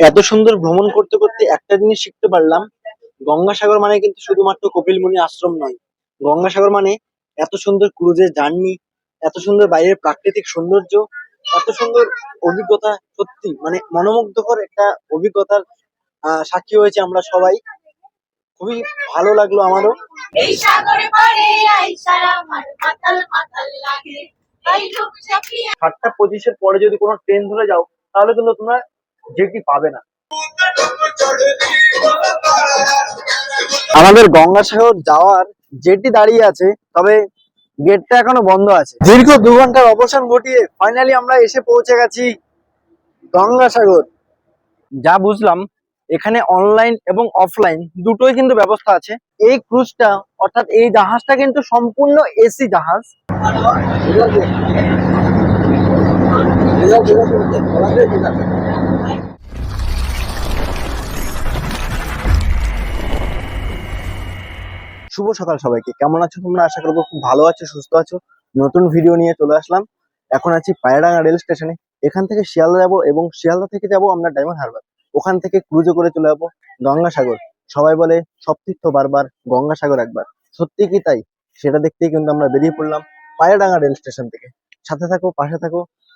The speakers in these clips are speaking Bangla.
এত সুন্দর ভ্রমণ করতে করতে একটা জিনিস শিখতে পারলাম গঙ্গাসাগর মানে কিন্তু শুধুমাত্র কপিলমুনি আশ্রম নয়। গঙ্গাসাগর মানে এত সুন্দর ক্রুজের জার্নি এত সুন্দর বাইরের প্রাকৃতিক সৌন্দর্য এত সুন্দর অভিজ্ঞতা সত্যি মানে মনোমুগ্ধকর একটা অভিজ্ঞতার আহ, সাক্ষী হয়েছে আমরা সবাই। খুবই ভালো লাগল আমারও। এই সাগরে আমার লাগে। সাতটা পঁচিশের পরে যদি কোনো ট্রেন ধরে যাও তাহলে কিন্তু তোমরা যেটি পাবে না। আমাদের গঙ্গাসাগর যাওয়ার যেটি দাঁড়িয়ে আছে তবে গেটটা এখনও বন্ধ আছে। দীর্ঘ দু ঘণ্টার অবসান ঘটিয়ে ফাইনালি আমরা এসে পৌঁছে গেছি গঙ্গাসাগর। যা বুঝলাম এখানে অনলাইন এবং অফলাইন দুটোই কিন্তু ব্যবস্থা আছে। এই ক্রুজটা অর্থাৎ এই জাহাজটা কিন্তু সম্পূর্ণ এসি জাহাজ। শুভ সকাল সবাইকে। কেমন আছো তোমরা? আশা করব খুব ভালো আছো, সুস্থ আছো। নতুন ভিডিও নিয়ে চলে আসলাম। এখন আছি পায়রাডাঙ্গা রেল স্টেশনে। এখান থেকে শিয়ালদা যাব এবং শিয়ালদা থেকে যাব আমরা ডায়মন্ড হারবার। ওখান থেকে ক্রুজে করে চলে যাব গঙ্গাসাগর। সবাই বলে সব তীর্থ বারবার গঙ্গাসাগর একবার। সত্যি কি তাই? সেটা দেখতেই কিন্তু আমরা বেরিয়ে পড়লাম পায়রাডাঙ্গা রেল স্টেশন থেকে। সাথে থাকো, পাশে থাকো।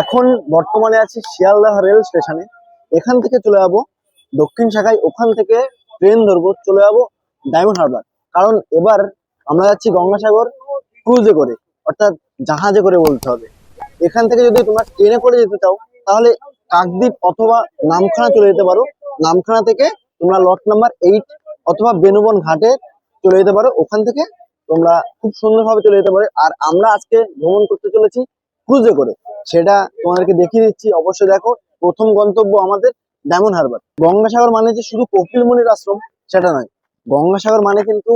এখন বর্তমানে আছি শিয়ালদাহ রেল স্টেশনে। এখান থেকে চলে যাব দক্ষিণ শাখায়। ওখান থেকে ট্রেন ধরবো, চলে যাব ডায়মন্ড হারবার। কারণ এবার আমরা যাচ্ছি গঙ্গাসাগর ক্রুজে করে, অর্থাৎ জাহাজে করে বলতে হবে। এখান থেকে যদি তোমরা ট্রেনে করে যেতে চাও, তাহলে কাকদ্বীপ অথবা নামখানা চলে যেতে পারো। নামখানা থেকে তোমরা লট নাম্বার এইট অথবা বেনুবন ঘাটে চলে যেতে পারো। ওখান থেকে তোমরা খুব সুন্দরভাবে চলে যেতে পারো। আর আমরা আজকে ভ্রমণ করতে চলেছি ক্রুজে করে। সেটা তোমাদেরকে দেখিয়ে দিচ্ছি। অবশ্যই দেখো, প্রথম গন্তব্য আমাদের ডায়মন্ড হারবার। গঙ্গাসাগর মানে যে শুধু কপিলমুনির আশ্রম, সেটা নয়। গঙ্গাসাগর মানে কিন্তু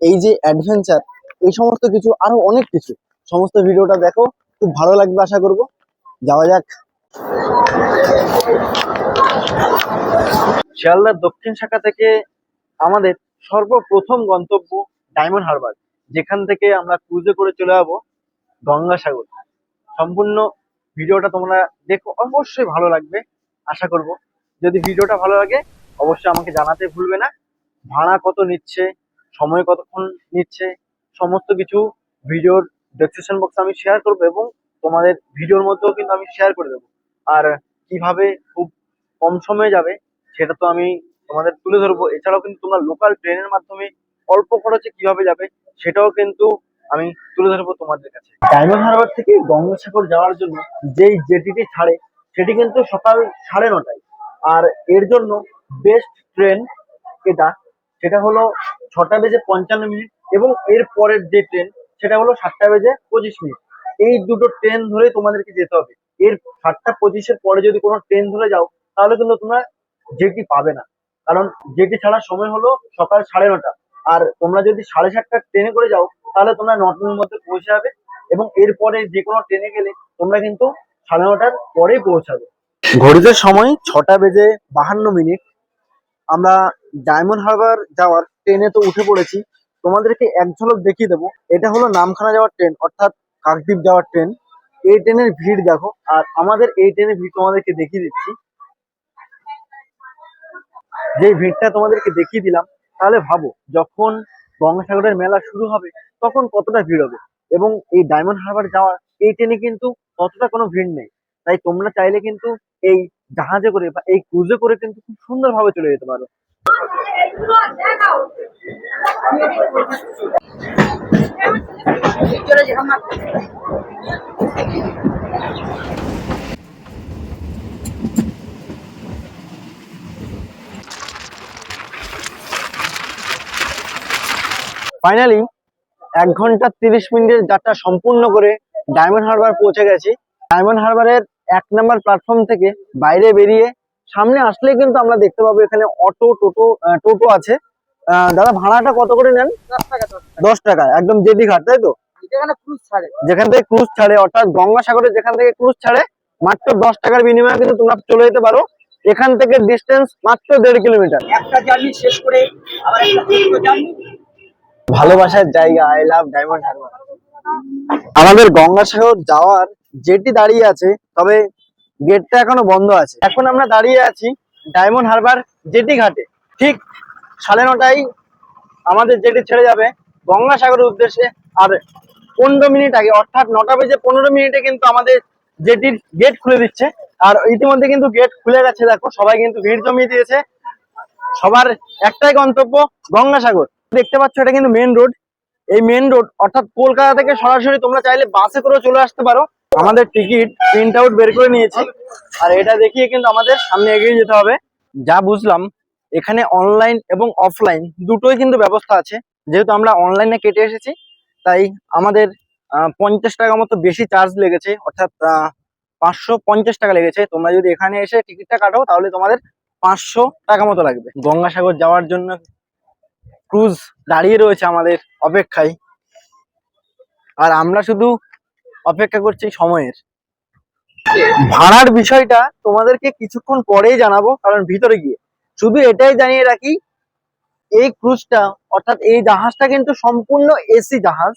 এই যে অ্যাডভেঞ্চার এই সমস্ত কিছু, আরও অনেক কিছু। সমস্ত ভিডিওটা দেখো, খুব ভালো লাগবে আশা করব। যাওয়া যাক। শিয়ালদার দক্ষিণ শাখা থেকে আমাদের সর্বপ্রথম গন্তব্য ডায়মন্ড হারবার, যেখান থেকে আমরা ক্রুজে করে চলে যাব গঙ্গাসাগর। সম্পূর্ণ ভিডিওটা তোমরা দেখো, অবশ্যই ভালো লাগবে, আশা করব। যদি ভিডিওটা ভালো লাগে, অবশ্যই আমাকে জানাতে ভুলবে না। ভাড়া কত নিচ্ছে, সময় কতক্ষণ নিচ্ছে, সমস্ত কিছু ভিডিওর ডেসক্রিপশন বক্সে আমি শেয়ার করব এবং তোমাদের ভিডিওর মধ্যেও কিন্তু আমি শেয়ার করে দেবো। আর কীভাবে খুব কম সময়ে যাবে, সেটা তো আমি তোমাদের তুলে ধরবো। এছাড়াও কিন্তু তোমরা লোকাল ট্রেনের মাধ্যমে অল্প খরচে কীভাবে যাবে, সেটাও কিন্তু আমি তুলে ধরবো তোমাদের কাছে। ডায়মন্ড হারবার থেকে গঙ্গাসাগর যাওয়ার জন্য যেই জেটিটি ছাড়ে, সেটি কিন্তু সকাল সাড়ে নটায়। আর এর জন্য বেস্ট ট্রেন এটা, সেটা হলো ছটা বেজে পঞ্চান্ন মিনিট এবং এর পরের যে ট্রেন সেটা হলো সাতটা বেজে পঁচিশ মিনিট। এই দুটো ট্রেন ধরে তোমাদেরকে যেতে হবে। এর সাতটা পঁচিশের পরে যদি কোনো ট্রেন ধরে যাও, তাহলে কিন্তু তোমরা জেটি পাবে না। কারণ জেটি ছাড়ার সময় হলো সকাল সাড়ে নটা। আর তোমরা যদি সাড়ে সাতটা ট্রেনে করে যাও তাহলে তোমরা নটার মধ্যে পৌঁছে যাবে এবং এরপরে যে কোনো ট্রেনে গেলে তোমরা কিন্তু সাড়ে নটার পরেই পৌঁছাবে। ঘড়িতে সময় ছটা বেজে বাহান্ন মিনিট। আমরা ডায়মন্ড হারবার যাওয়ার ট্রেনে তো উঠে পড়েছি। তোমাদেরকে এক ঝলক দেখিয়ে দেবো। এটা হলো নামখানা যাওয়ার ট্রেন অর্থাৎ কাকদ্বীপ যাওয়ার ট্রেন এই ট্রেনের ভিড় দেখো, আর আমাদের এই ট্রেনের ভিড় তোমাদেরকে দেখিয়ে দিচ্ছি। যে ভিড়টা তোমাদেরকে দেখিয়ে দিলাম, তাহলে ভাবো, যখন গঙ্গাসাগরের মেলা শুরু হবে তখন কতটা ভিড় হবে? এবং এই ডায়মন্ড হারবার যাওয়ার এই ট্রেনে কিন্তু ততটা কোনো ভিড় নেই। তাই তোমরা চাইলে কিন্তু এই জাহাজে করে বা এই ক্রুজে করে কিন্তু খুব সুন্দরভাবে চলে যেতে পারো। ফাইনালি এক ঘণ্টা তিরিশ মিনিটের যাত্রা সম্পূর্ণ করে ডায়মন্ড হারবার পৌঁছে গেছি। ডায়মন্ড হারবারের এক নম্বর প্ল্যাটফর্ম থেকে বাইরে বেরিয়ে সামনে আসলে কিন্তু আমরা দেখতে পাবো এখানে অটো টোটো টোটো আছে। দাদা ভাড়াটা কত করে নেন? দশ টাকা একদম জেডি ঘাট তাই তো? যেখানে ক্রুজ ছাড়ে। যেখান থেকে ক্রুজ ছাড়ে অর্থাৎ গঙ্গাসাগরে যেখান থেকে ক্রুজ ছাড়ে মাত্র দশ টাকার বিনিময়ে কিন্তু তোমরা চলে যেতে পারো। এখান থেকে ডিস্টেন্স মাত্র দেড় কিলোমিটার একটা জার্নি শেষ করে আবার একটা জার্নি ভালোবাসার জায়গা আই লাভ ডায়মন্ড হারবার আমাদের গঙ্গাসাগর যাওয়ার জেটি দাঁড়িয়ে আছে, তবে গেটটা এখনও বন্ধ আছে। এখন আমরা দাঁড়িয়ে আছি ডায়মন্ড হারবার জেটি ঘাটে। ঠিক সাড়ে নটায় আমাদের জেটি ছেড়ে যাবে গঙ্গাসাগরের উদ্দেশ্যে, আর পনেরো মিনিট আগে, অর্থাৎ নটা বেজে পনেরো মিনিটে কিন্তু আমাদের জেটির গেট খুলে দিচ্ছে। আর ইতিমধ্যে কিন্তু গেট খুলে গেছে, দেখো, সবাই কিন্তু ভিড় জমিয়ে দিয়েছে। সবার একটাই গন্তব্য গঙ্গাসাগর। দেখতে পাচ্ছ, এটা কিন্তু মেন রোড এই মেন রোড অর্থাৎ কলকাতা থেকে সরাসরি তোমরা চাইলে বাসে করে চলে আসতে পারো। আমাদের টিকিট প্রিন্ট আউট বের করে নিয়েছি। আর এটা দেখিয়ে কিন্তু আমাদের সামনে এগিয়ে যেতে হবে। যা বুঝলাম, এখানে অনলাইন এবং অফলাইন দুটোই কিন্তু ব্যবস্থা আছে। যেহেতু আমরা অনলাইনে কেটে এসেছি, তাই আমাদের পঞ্চাশ টাকা মতো বেশি চার্জ লেগেছে। অর্থাৎ পাঁচশো পঞ্চাশ টাকা লেগেছে। তোমরা যদি এখানে এসে টিকিটটা কাটো, তাহলে তোমাদের পাঁচশো টাকা মতো লাগবে। গঙ্গাসাগর যাওয়ার জন্য ক্রুজ দাঁড়িয়ে রয়েছে আমাদের অপেক্ষায়। আর আমরা শুধু অপেক্ষা করছি সময়ের। ভাড়ার বিষয়টা তোমাদেরকে কিছুক্ষণ পরেই জানাব, কারণ ভিতরে গিয়ে। শুধু এটাই জানিয়ে রাখি, এই ক্রুজটা, অর্থাৎ এই জাহাজটা কিন্তু সম্পূর্ণ এসি জাহাজ।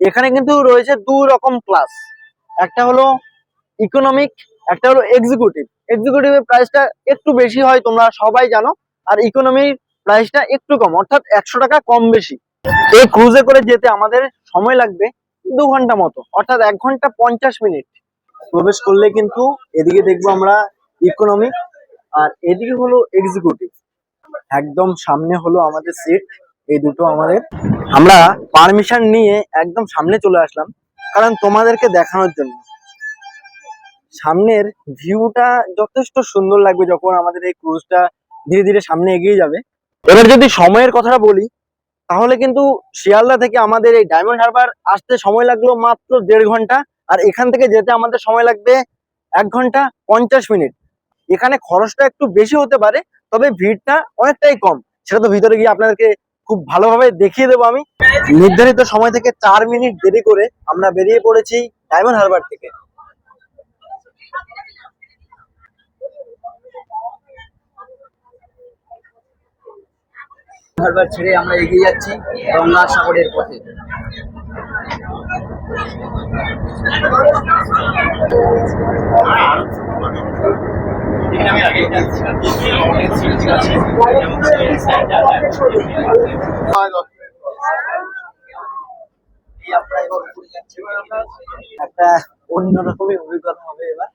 এখানে কিন্তু রয়েছে দুই রকম ক্লাস। একটা হলো ইকোনমিক একটা হলো এক্সিকিউটিভ এক্সিকিউটিভের প্রাইসটা একটু বেশি হয়, তোমরা সবাই জানো। আর ইকোনমির প্রাইসটা একটু কম, অর্থাৎ একশো টাকা কম বেশি। এই ক্রুজে করে যেতে আমাদের সময় লাগবে দু ঘণ্টা মতো, অর্থাৎ এক ঘণ্টা পঞ্চাশ মিনিট। প্রবেশ করলে কিন্তু এদিকে দেখব আমরা ইকোনমিক আর এদিকে হলো এক্সিকিউটিভ একদম সামনে হলো আমাদের সিট এই দুটো আমাদের। আমরা পারমিশন নিয়ে একদম সামনে চলে আসলাম, কারণ তোমাদেরকে দেখানোর জন্য। সামনের ভিউটা যথেষ্ট সুন্দর লাগবে যখন আমাদের এই ক্রুজটা ধীরে ধীরে সামনে এগিয়ে যাবে। এবার যদি সময়ের কথাটা বলি, তাহলে কিন্তু শিয়ালদা থেকে আমাদের এই ডায়মন্ড হারবার আসতে সময় লাগল মাত্র দেড় ঘণ্টা আর এখান থেকে যেতে আমাদের সময় লাগবে এক ঘণ্টা পঞ্চাশ মিনিট। এখানে খরচটা একটু বেশি হতে পারে, তবে ভিড়টা অনেকটাই কম। সেটা তো ভিতরে গিয়ে আপনাদেরকে খুব ভালোভাবে দেখিয়ে দেবো আমি। নির্ধারিত সময় থেকে চার মিনিট দেরি করে আমরা বেরিয়ে পড়েছি ডায়মন্ড হারবার থেকে। হারবার ছেড়ে আমরা এগিয়ে যাচ্ছি গঙ্গা সাগরের পথে। একটা অন্যরকমই অভিজ্ঞতা হবে এবার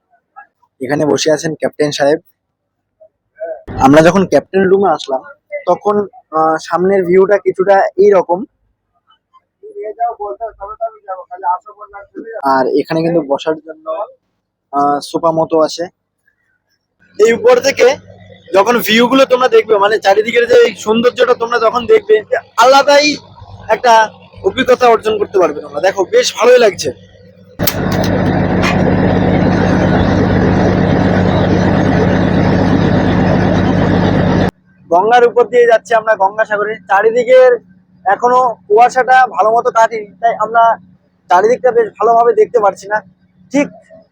এখানে বসে আছেন ক্যাপ্টেন সাহেব আমরা যখন ক্যাপ্টেন রুমে আসলাম, তখন সামনের ভিউটা কিছুটা এইরকম। আর এখানে কিন্তু বসার জন্য সোফা মতো আছে। এই উপর থেকে যখন ভিউ গুলো তোমরা দেখবে মানে চারিদিকের যে সৌন্দর্যটা তোমরা যখন দেখবে আলাদাই একটা অভিজ্ঞতা অর্জন করতে পারবে তোমরা। দেখো, বেশ ভালোই লাগছে। গঙ্গার উপর দিয়ে যাচ্ছি আমরা গঙ্গাসাগরে। চারিদিকের এখনও কুয়াশাটা ভালো মতো কাটেনি, তাই আমরা চারিদিকটা বেশ ভালোভাবে দেখতে পারছি না। ঠিক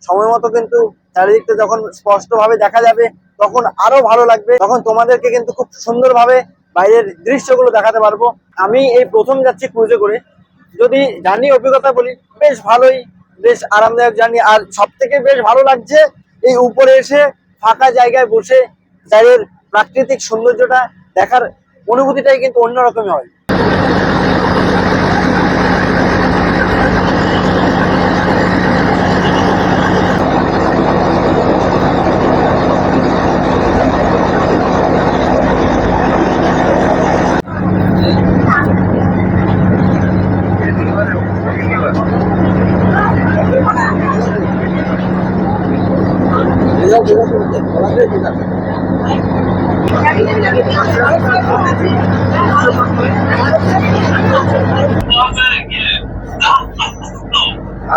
সময় মতো কিন্তু চারিদিকটা যখন স্পষ্টভাবে দেখা যাবে, তখন আরও ভালো লাগবে। তখন তোমাদেরকে কিন্তু খুব সুন্দরভাবে বাইরের দৃশ্যগুলো দেখাতে পারব। আমি এই প্রথম যাচ্ছি ক্রুজে করে। যদি জার্নি অভিজ্ঞতা বলি, বেশ ভালোই, বেশ আরামদায়ক জার্নি। আর সব থেকে বেশ ভালো লাগছে, এই উপরে এসে ফাঁকা জায়গায় বসে, বাইরের প্রাকৃতিক সৌন্দর্যটা দেখার অনুভূতিটাই কিন্তু অন্যরকমই হয়।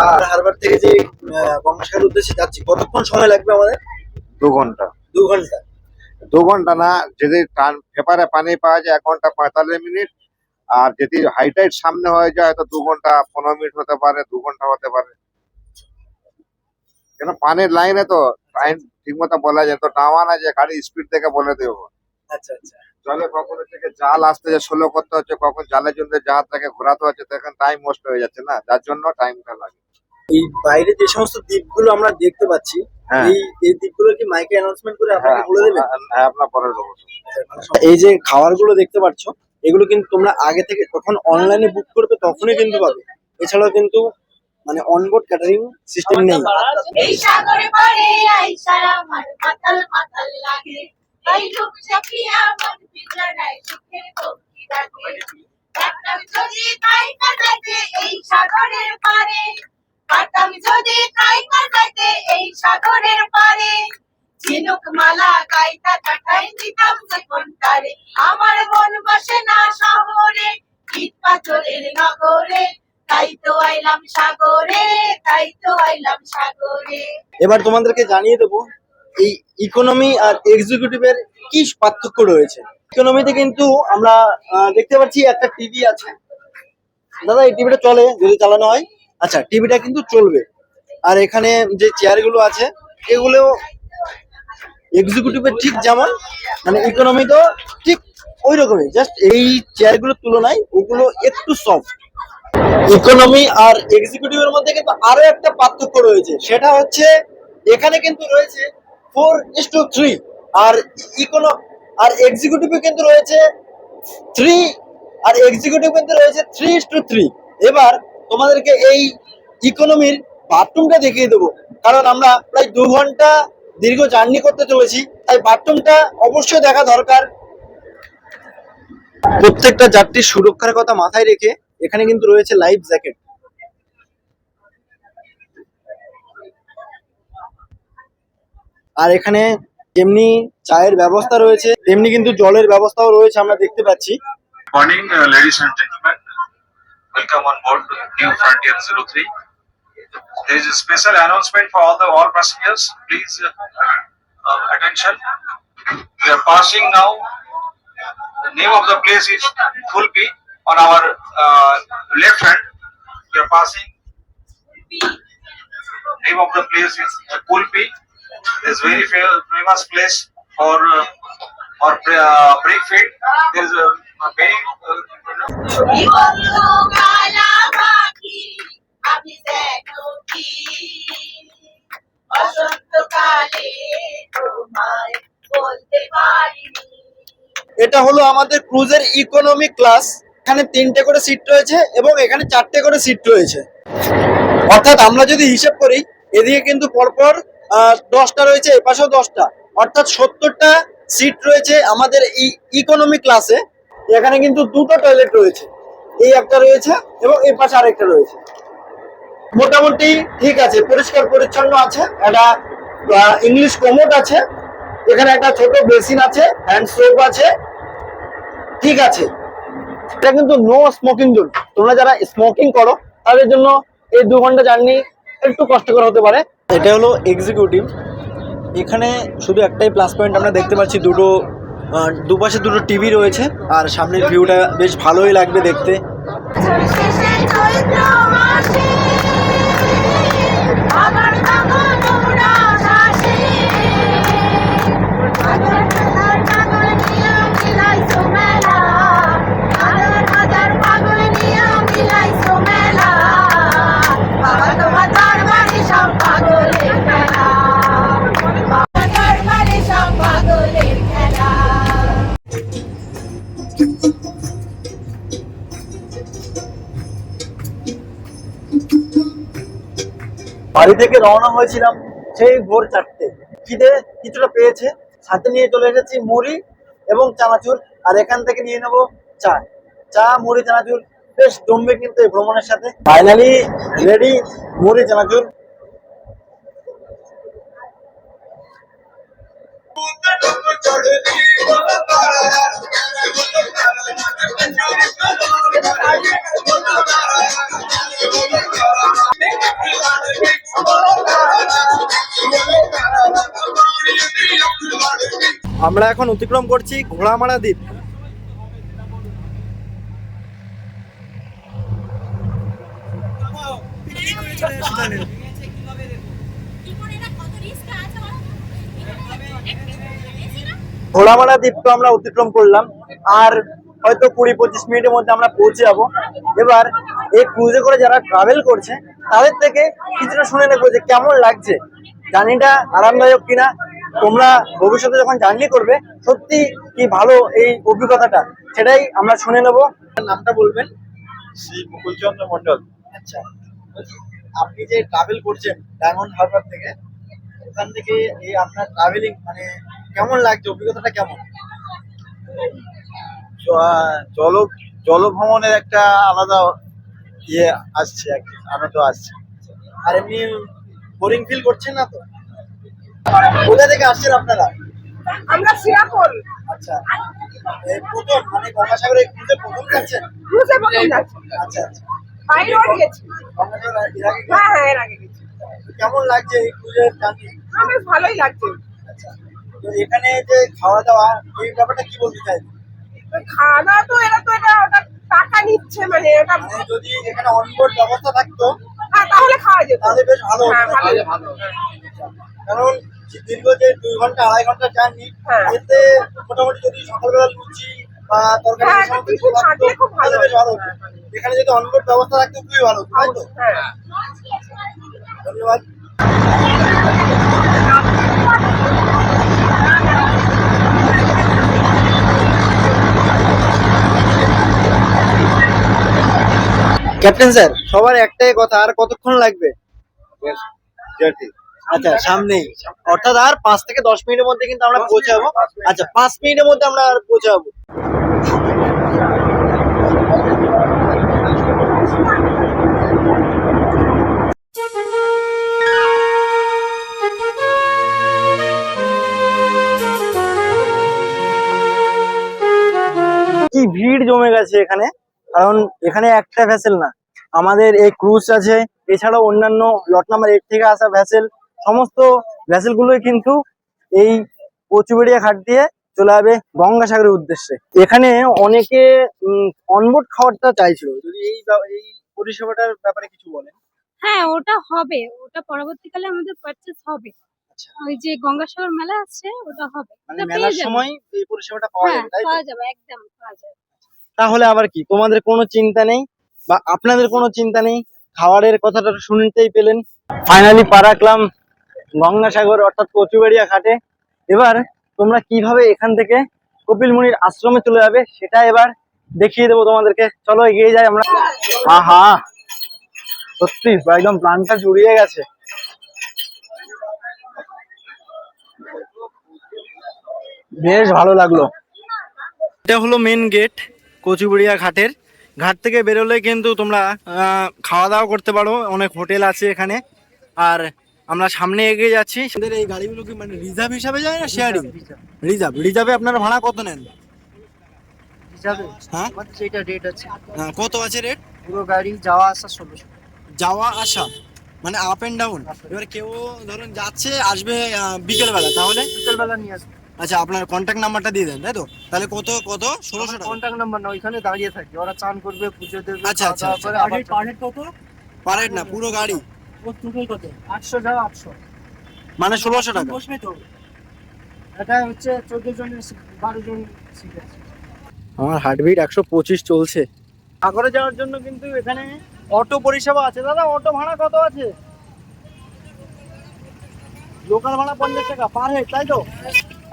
আর হারবার থেকে যে আহ, গঙ্গাসাগর উদ্দেশ্যে যাচ্ছি। কতক্ষণ সময় লাগবে আমাদের? দু ঘণ্টা। দু ঘণ্টা। দু ঘণ্টা না যদি টান পানি পাওয়া যায় এক ঘণ্টা পঁয়তাল্লিশ মিনিট আর যদি হাইটাইট সামনে হয়ে যায় তো দু ঘণ্টা পনেরো মিনিট হতে পারে দু ঘণ্টা হতে পারে। কেন? পানির লাইনে তো টাইম ঠিক মতো বলা যায় তো নামা না যে গাড়ি স্পিড দেখে বলে দেবো। আচ্ছা আচ্ছা। জলে কখনো থেকে জাল আসতে যে স্লো করতে হচ্ছে কখন জালের জন্য জাহাজটাকে ঘোরাতে হচ্ছে তখন টাইম নষ্ট হয়ে যাচ্ছে না। যার জন্য টাইমটা লাগে। এই বাইরে যে সমস্ত দ্বীপগুলো আমরা দেখতে পাচ্ছি হ্যাঁ। এই এই দ্বীপগুলো কি মাইকে অ্যানাউন্সমেন্ট করে আপনাকে হ্যাঁ বলে দেবেন হ্যাঁ, আপনার পরের এই যে খাবারগুলো দেখতে পাচ্ছ এগুলো কিন্তু তোমরা আগে থেকে যখন অনলাইনে বুক করবে তখনই কিন্তু পাবে। এছাড়াও কিন্তু মানে অনবোর্ড ক্যাটারিং সিস্টেম নেই। মন এই সাগরের পারে কাটাম যদি তাই কাটাইতে এই সাগরের পারে ঝিনুক মালা গাইতা কাটাই দিতাম যে কোনটারে আমার মন বসে না শহরে ইট পাথরের নগরে তাই তো আইলাম সাগরে তাই তো আইলাম সাগরে এবার তোমাদেরকে জানিয়ে দেবো, এই ইকোনমি আর এক্সিকিউটিভের কি পার্থক্য রয়েছে। ইকোনমিতে কিন্তু আমরা দেখতে পাচ্ছি একটা টিভি আছে। দাদা, এই টিভিটা চলে, যদি চালানো হয়। আচ্ছা টিভিটা কিন্তু চলবে। আর এখানে যে চেয়ারগুলো আছে এগুলো এক্সিকিউটিভের ঠিক যেমন মানে ইকোনমি তো ঠিক ওই রকমই জাস্ট এই চেয়ারগুলোর তুলনায় ওগুলো একটু সফট ইকোনমি আর এক্সিকিউটিভের মধ্যে কিন্তু আরও একটা পার্থক্য রয়েছে, সেটা হচ্ছে এখানে কিন্তু রয়েছে ফোর ইস টু থ্রি আর ইকোনো আর এক্সিকিউটিভে কিন্তু রয়েছে থ্রি আর এক্সিকিউটিভ কিন্তু রয়েছে থ্রি ইস টু থ্রি এবার তোমাদেরকে এই ইকোনমির বাথরুমটা দেখিয়ে দেবো। কারণ আমরা প্রায় দু ঘণ্টা দীর্ঘ জার্নি করতে চলেছি তাই বাথরুমটা অবশ্যই দেখা দরকার। প্রত্যেকটা যাত্রীর সুরক্ষার কথা মাথায় রেখে এখানে কিন্তু রয়েছে লাইফ জ্যাকেট আর এখানে যেমনি চায়ের ব্যবস্থা রয়েছে তেমনি কিন্তু জলের ব্যবস্থাও রয়েছে আমরা দেখতে পাচ্ছি। Uh, ladies and gentlemen. Welcome on board to New Frontier 03. There is a special announcement for all the all passengers. Please uh, uh, attention. We are passing now. The name of the place is Fulpi on our uh, left hand. We are passing. Name of the place is Fulpi. It's very famous place for uh, for uh. There is a, এটা হলো আমাদের ক্রুজের ইকোনমি ক্লাস এখানে তিনটে করে সিট রয়েছে এবং এখানে চারটে করে সিট রয়েছে। অর্থাৎ আমরা যদি হিসেব করি, এদিকে কিন্তু পরপর দশটা রয়েছে, এপাশেও দশটা। অর্থাৎ সত্তরটা সিট রয়েছে আমাদের ইকোনমি ক্লাসে এখানে কিন্তু দুটো টয়লেট রয়েছে। এই একটা রয়েছে এবং এই পাশে আরেকটা রয়েছে। মোটামুটি ঠিক আছে, পরিষ্কার পরিচ্ছন্ন আছে। একটা ইংলিশ কোমোট আছে। এখানে একটা ছোট বেসিন আছে হ্যান্ড সোপ আছে। ঠিক আছে। এটা কিন্তু নো স্মোকিং জোন তোমরা যারা স্মোকিং করো, তাদের জন্য এই দু ঘণ্টা জার্নি একটু কষ্টকর হতে পারে। এটা হলো এক্সিকিউটিভ এখানে শুধু একটাই প্লাস পয়েন্ট আমরা দেখতে পাচ্ছি, দুটো দুপাশে দুটো টিভি রয়েছে আর সামনের ভিউটা বেশ ভালোই লাগবে দেখতে। বাড়ি থেকে রওনা হয়েছিলাম সেই ভোর চারটে। খিদে কিছুটা পেয়েছে, সাথে নিয়ে চলে এসেছি মুড়ি এবং চানাচুর, আর এখান থেকে নিয়ে নেব চা। চা, মুড়ি, চানাচুর, বেশ জমবে কিন্তু এই ভ্রমণের সাথে। ফাইনালি রেডি মুড়ি, চানাচুর। আমরা এখন অতিক্রম করছি ঘোড়ামারা দ্বীপ। ঘোড়ামারা দ্বীপ তো আমরা অতিক্রম করলাম। আর হয়তো কুড়ি পঁচিশ মিনিটের মধ্যে আমরা পৌঁছে যাব। এবার এই ক্রুজে করে যারা ট্রাভেল করছে তাদের থেকে কিছুটা শুনে নেব যে কেমন লাগছে। জার্নিটা আরামদায়ক কিনা তোমরা ভবিষ্যতে যখন জার্নি করবে সত্যি কি ভালো এই অভিজ্ঞতাটা সেটাই আমরা শুনে নেব। নামটা বলবেন? শ্রী মুকুলচন্দ্র মন্ডল আচ্ছা। আপনি যে ট্রাভেল করছেন ডায়মন্ড হারবার থেকে ওখান থেকে এই আপনার ট্রাভেলিং মানে কেমন লাগছে? অভিজ্ঞতাটা কেমন? জ- জল জলভ্রমণের একটা আলাদা ইয়ে আসছে আর কি, আনন্দ আসছে। আর এমনি বোরিং ফিল করছেন না তো? কোথা থেকে আসছেন আপনারা? আমরা আচ্ছা। এই প্রথম মানে গঙ্গাসাগরে ক্রুজে প্রথম যাচ্ছেন? ক্রুজে প্রথম যাচ্ছি। আচ্ছা আচ্ছা। বাইরেও গেছি। গঙ্গাসাগর এর আগে হ্যাঁ হ্যাঁ এর আগে গেছি। কেমন লাগছে এই ক্রুজের জার্নি আমার বেশ ভালোই লাগছে। আচ্ছা। তো এখানে যে খাওয়া দাওয়া এই ব্যাপারটা কি বলতে চাই তো খাওয়া দাওয়া তো এরা নিচ্ছে মানে এটা যদি এখানে অনবোর্ড ব্যবস্থা থাকতো হ্যাঁ তাহলে খাওয়া যেত। তাহলে বেশ ভালো হ্যাঁ ভালো কারণ দীর্ঘ যে দুই ঘণ্টা আড়াই ঘণ্টা জার্নি হ্যাঁ। এতে মোটামুটি যদি সকালবেলা লুচি বা তরকারি হ্যাঁ, কিছু থাকতো, খুব ভালো বেশ ভালো এখানে যদি অনবোর্ড ব্যবস্থা থাকতো খুবই ভালো তাই তো? হ্যাঁ। ধন্যবাদ। Captain sir? সবার একটাই কথা আর কতক্ষণ লাগবে? আচ্ছা সামনেই। অর্থাৎ আর পাঁচ থেকে দশ মিনিটের মধ্যে কিন্তু আমরা পৌঁছাবো। আচ্ছা পাঁচ মিনিটের মধ্যে আমরা আর পৌঁছাবো। কি ভিড় জমে গেছে এখানে? কারণ এখানে একটা ভ্যাসেল না। আমাদের এই ক্রুজ আছে এছাড়াও অন্যান্য লট নাম্বার এইট থেকে আসা ভ্যাসেল সমস্ত ভ্যাসেল গুলোই কিন্তু এই কচুবেড়িয়া ঘাট দিয়ে চলে যাবে গঙ্গাসাগরের উদ্দেশ্যে। এখানে অনেকে অনবোর্ড খাবারটা চাইছিল। যদি এই এই পরিষেবাটার ব্যাপারে কিছু বলেন। হ্যাঁ ওটা হবে। ওটা পরবর্তীকালে আমাদের পারচেস হবে। আচ্ছা। ওই যে গঙ্গাসাগর মেলা আছে ওটা হবে। মানে মেলার সময় এই পরিষেবাটা পাওয়া হ্যাঁ যাবে তাই পাওয়া যাবে একদম পাওয়া যাবে। তাহলে আবার কি? তোমাদের কোনো চিন্তা নেই? বা আপনাদের কোনো চিন্তা নেই? খাবারের কথাটা শুনতেই পেলেন। ফাইনালি পা রাখলাম গঙ্গাসাগর অর্থাৎ কচুবেড়িয়া ঘাটে। এবার তোমরা কীভাবে এখান থেকে কপিল মুনির আশ্রমে চলে যাবে সেটা এবার দেখিয়ে দেবো তোমাদেরকে। চলো এগিয়ে যাই আমরা। আহা! সত্যি, একদম প্ল্যানটা জুড়িয়ে গেছে। বেশ ভালো লাগল। এটা হলো মেন গেট কচুবুড়িয়া ঘাটের। ঘাট থেকে বেরোলে কিন্তু তোমরা খাওয়া দাওয়া করতে পারো। অনেক হোটেল আছে এখানে। আর আমরা সামনে এগিয়ে যাচ্ছি। আমাদের এই গাড়িগুলো কি মানে রিজার্ভ হিসাবে যায় না শেয়ারিং রিজার্ভ রিজার্ভে আপনারা ভাড়া কত নেন? হ্যাঁ? সেটা রেট আছে। হ্যাঁ, কত আছে রেট পুরো গাড়ি যাওয়া আসা ষোলোশো। যাওয়া আসা মানে আপ এন্ড ডাউন এবার কেউ ধরুন যাচ্ছে আসবে বিকেল বেলা তাহলে? বিকেলবেলা নিয়ে আসবে। আচ্ছা আপনার কন্ট্যাক্ট নাম্বারটা দিয়ে দেন তাই তো? তাহলে কত কত? ষোলোশো টাকা। কন্ট্যাক্ট নাম্বার না ওইখানে দাঁড়িয়ে থাকে। ওরা চান করবে পুজো দেবে আচ্ছা, আচ্ছা, দাওয়া কত? পার হেড না পুরো গাড়ি। ও টোটাল কত? আটশো যাওয়া আটশো। মানে ষোলোশো টাকা। বসবে তো? এটা হচ্ছে চোদ্দ জনের বারো জন সিট আছে। আমার হার্টবিট একশো পঁচিশ চলছে। সাগরে যাওয়ার জন্য কিন্তু এখানে অটো পরিষেবা আছে। দাদা অটো ভাড়া কত আছে? লোকাল ভাড়া পঞ্চাশ টাকা, পার হেড তাই তো?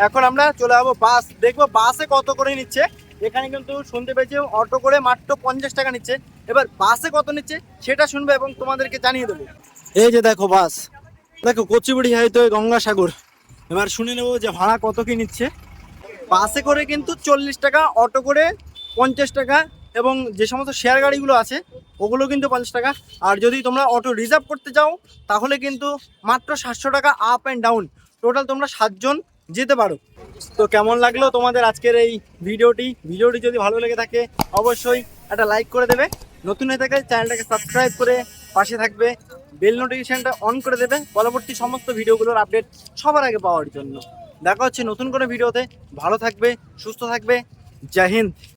এখন আমরা চলে যাব বাস। দেখব বাসে কত করে নিচ্ছে। এখানে কিন্তু শুনতে পেয়েছি অটো করে মাত্র পঞ্চাশ টাকা নিচ্ছে। এবার বাসে কত নিচ্ছে সেটা শুনব এবং তোমাদেরকে জানিয়ে দেবো। এই যে দেখো বাস। দেখো কচিবুড়ি হয়তো গঙ্গাসাগর। এবার শুনে নেব যে ভাড়া কত কি নিচ্ছে। বাসে করে কিন্তু চল্লিশ টাকা, অটো করে পঞ্চাশ টাকা এবং যে সমস্ত শেয়ার গাড়িগুলো আছে, ওগুলো কিন্তু পঞ্চাশ টাকা। আর যদি তোমরা অটো রিজার্ভ করতে চাও, তাহলে কিন্তু মাত্র সাতশো টাকা আপ অ্যান্ড ডাউন টোটাল তোমরা সাতজন যেতে পারো। তো কেমন লাগল তোমাদের আজকের এই ভিডিওটি? ভিডিওটি যদি ভালো লেগে থাকে, অবশ্যই একটা লাইক করে দেবে। নতুন হয়ে থাকলে চ্যানেলটাকে সাবস্ক্রাইব করে পাশে থাকবে। বেল নোটিফিকেশনটা অন করে দেবে পরবর্তী সমস্ত ভিডিওগুলোর আপডেট সবার আগে পাওয়ার জন্য। দেখা হচ্ছে নতুন কোনো ভিডিওতে। ভালো থাকবে, সুস্থ থাকবে। জয় হিন্দ।